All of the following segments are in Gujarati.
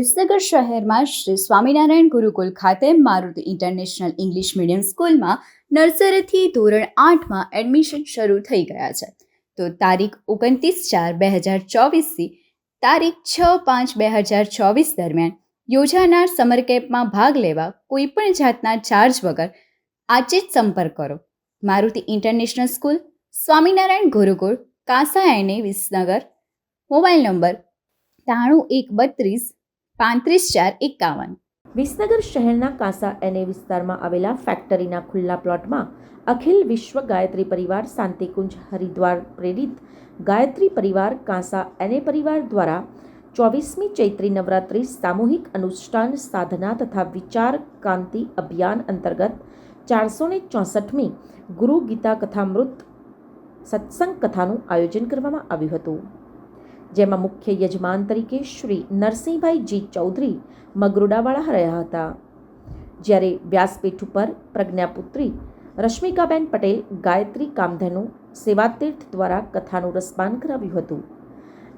વિસનગર શહેરમાં શ્રી સ્વામિનારાયણ ગુરુકુલ ખાતે મારુતિ ઇન્ટરનેશનલ ઇંગ્લિશ મીડિયમ સ્કૂલમાં નર્સરીથી ધોરણ આઠમાં એડમિશન શરૂ થઈ ગયા છે. તો તારીખ ઓગણત્રીસ ચાર બે હજાર ચોવીસથી તારીખ છ પાંચ બે હજાર ચોવીસ દરમિયાન યોજાનાર સમર કેમ્પમાં ભાગ લેવા કોઈપણ જાતના ચાર્જ વગર આજે જ સંપર્ક કરો. મારુતિ ઇન્ટરનેશનલ સ્કૂલ, સ્વામિનારાયણ ગુરુકુળ કાંસા એને વિસનગર, મોબાઈલ નંબર ત્રાણું એક બત્રીસ પાંત્રીસ ચાર એકાવન. વિસનગર શહેરના કાંસા એને વિસ્તારમાં આવેલા ફેક્ટરીના ખુલ્લા પ્લોટમાં અખિલ વિશ્વ ગાયત્રી પરિવાર શાંતિકુંજ હરિદ્વાર પ્રેરિત ગાયત્રી પરિવાર કાંસા એને પરિવાર દ્વારા ચોવીસમી ચૈત્રી નવરાત્રિ સામૂહિક અનુષ્ઠાન, સાધના તથા વિચાર કાંતિ અભિયાન અંતર્ગત ચારસો ને ચોસઠમી ગુરુ ગીતા કથામૃત સત્સંગ કથાનું આયોજન કરવામાં આવ્યું હતું. જેમાં મુખ્ય યજમાન તરીકે શ્રી નરસિંહભાઈ જી ચૌધરી મગરુડાવાળા રહ્યા હતા. જ્યારે વ્યાસપીઠ ઉપર પ્રજ્ઞાપુત્રી રશ્મિકાબેન પટેલ, ગાયત્રી કામધેનુ સેવાતીર્થ દ્વારા કથાનું રસપાન કરાવ્યું હતું.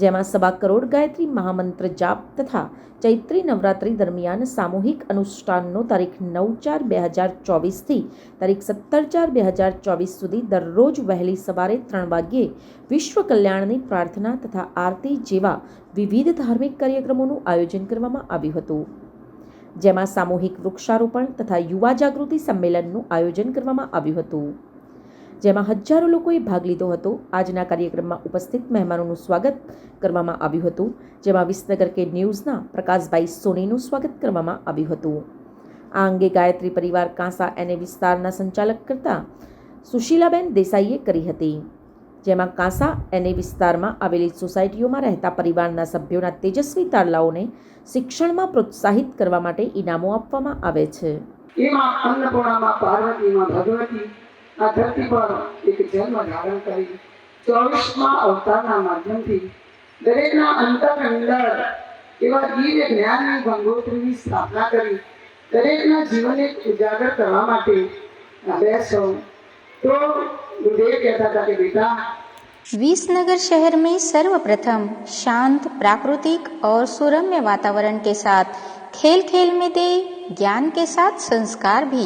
જેમાં સવા કરોડ ગાયત્રી મહામંત્ર જાપ તથા ચૈત્રી નવરાત્રી દરમિયાન સામૂહિક અનુષ્ઠાનનો તારીખ નવ ચાર બે હજાર ચોવીસથી તારીખ સત્તર ચાર બે હજાર ચોવીસ સુધી દરરોજ વહેલી સવારે ત્રણ વાગ્યે વિશ્વ કલ્યાણની પ્રાર્થના તથા આરતી જેવા વિવિધ ધાર્મિક કાર્યક્રમોનું આયોજન કરવામાં આવ્યું હતું. જેમાં સામૂહિક વૃક્ષારોપણ તથા યુવા જાગૃતિ સંમેલનનું આયોજન કરવામાં આવ્યું હતું. જેમાં હજારો લોકોએ ભાગ લીધો હતો. આજના કાર્યક્રમમાં ઉપસ્થિત મહેમાનોનું સ્વાગત કરવામાં આવ્યું હતું. જેમાં વિસનગર કે ન્યૂઝના પ્રકાશભાઈ સોનીનું સ્વાગત કરવામાં આવ્યું હતું. આ અંગે ગાયત્રી પરિવાર કાંસા એને વિસ્તારના સંચાલક કરતા સુશીલાબેન દેસાઈએ કરી હતી. જેમાં કાંસા એને વિસ્તારમાં આવેલી સોસાયટીઓમાં રહેતા પરિવારના સભ્યોના તેજસ્વી તારલાઓને શિક્ષણમાં પ્રોત્સાહિત કરવા માટે ઇનામો આપવામાં આવે છે. એમાં અન્નપૂર્ણામાં પાર્વતીમાં ભગવતી આ ધરતી પર એક જન્મ ધારણ કરી ચોવીસમાં અવતારના માધ્યમથી દરેકના અંતર અંદર એવા દિવ્ય જ્ઞાનની ગંગોત્રીની સ્થાપના કરી દરેકના જીવનને ઉજાગર કરવા માટે આ બેસો તો ગુરુદેવ કહેતા હતા કે બેટા विसनगर शहर में सर्वप्रथम शांत प्राकृतिक और सुरम्य वातावरण के साथ खेल खेल में दे ज्ञान के साथ संस्कार भी